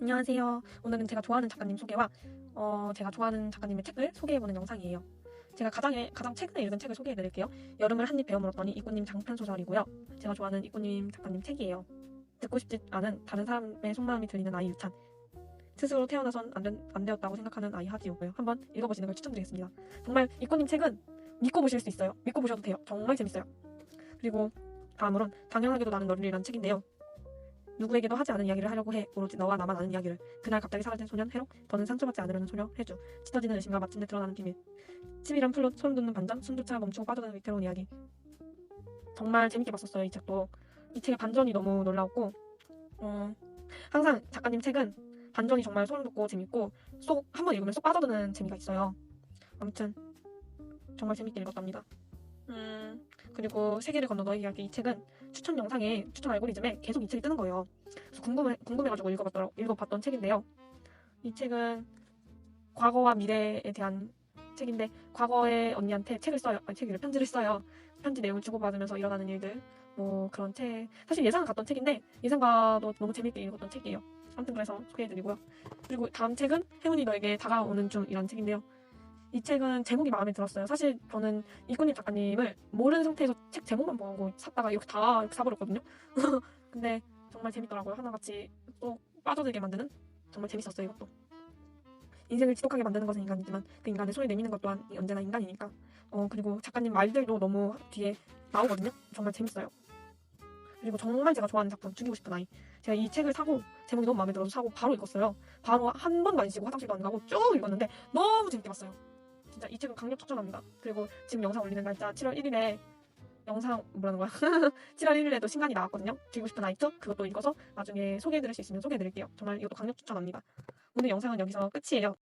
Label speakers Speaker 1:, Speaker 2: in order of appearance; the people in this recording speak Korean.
Speaker 1: 안녕하세요. 오늘은 제가 좋아하는 작가님 소개와 어, 제가 좋아하는 작가님의 책을 소개해보는 영상이에요. 제가 가장, 가장 최근에 읽은 책을 소개해드릴게요. 여름을 한입 베어 물었더니 이꽃님 장편 소설이고요. 제가 좋아하는 이꽃님 작가님 책이에요. 듣고 싶지 않은 다른 사람의 속마음이 들리는 아이 유찬. 스스로 태어나선 안, 된- 안 되었다고 생각하는 아이 하지우고요. 한번 읽어보시는 걸 추천드리겠습니다. 정말 이꽃님 책은 믿고 보실 수 있어요. 믿고 보셔도 돼요. 정말 재밌어요. 그리고 다음으로는 당연하게도 나는 너를 이라는 책인데요. 누구에게도 하지 않은 이야기를 하려고 해. 오로지 너와 나만 아는 이야기를. 그날 갑자기 사라진 소년 해로 더는 상처받지 않으려는 소녀 해주. 짙어지는 의심과 마침내 드러나는 비밀. 치밀한 플롯 소름 돋는 반전 숨조차 멈추고 빠져드는 위태로운 이야기. 정말 재밌게 봤었어요 이 책도. 이 책의 반전이 너무 놀라웠고 어, 항상 작가님 책은 반전이 정말 소름 돋고 재밌고 쏙 한 번 읽으면 쏙 빠져드는 재미가 있어요. 아무튼 정말 재밌게 읽었답니다. 음, 그리고 세계를 건너 너의 이야기 이 책은 추천 영상에 추천 알고리즘에 계속 이 책이 뜨는 거예요. 그래서 궁금해 궁금해가지고 읽어봤더라 읽어봤던 책인데요. 이 책은 과거와 미래에 대한 책인데 과거의 언니한테 책을 써요. 아니 책을 편지를 써요. 편지 내용을 주고받으면서 일어나는 일들 뭐 그런 책 사실 예상은 갔던 책인데 예상과도 너무 재밌게 읽었던 책이에요. 아무튼 그래서 소개해드리고요. 그리고 다음 책은 행운이 너에게 다가오는 중이라는 책인데요. 이 책은 제목이 마음에 들었어요. 사실 저는 이꽃님 작가님을 모르는 상태에서 책 제목만 보고 샀다가 이렇게 다 이렇게 사버렸거든요. 근데 정말 재밌더라고요. 하나같이 또 빠져들게 만드는 정말 재밌었어요. 이것도. 인생을 지독하게 만드는 것은 인간이지만 그 인간의 손을 내미는 것 또한 언제나 인간이니까. 어 그리고 작가님 말들도 너무 뒤에 나오거든요. 정말 재밌어요. 그리고 정말 제가 좋아하는 작품 죽이고 싶은 아이. 제가 이 책을 사고 제목이 너무 마음에 들어서 사고 바로 읽었어요. 바로 한 번도 안 쉬고 화장실도 안 가고 쭉 읽었는데 너무 재밌게 봤어요. 진짜 이 책은 강력 추천합니다. 그리고 지금 영상 올리는 날짜 7월 1일에 영상 뭐라는 거야? 7월 1일에도 신간이 나왔거든요. 드리고 싶은 아이터 그것도 읽어서 나중에 소개해드릴 수 있으면 소개해드릴게요. 정말 이것도 강력 추천합니다. 오늘 영상은 여기서 끝이에요.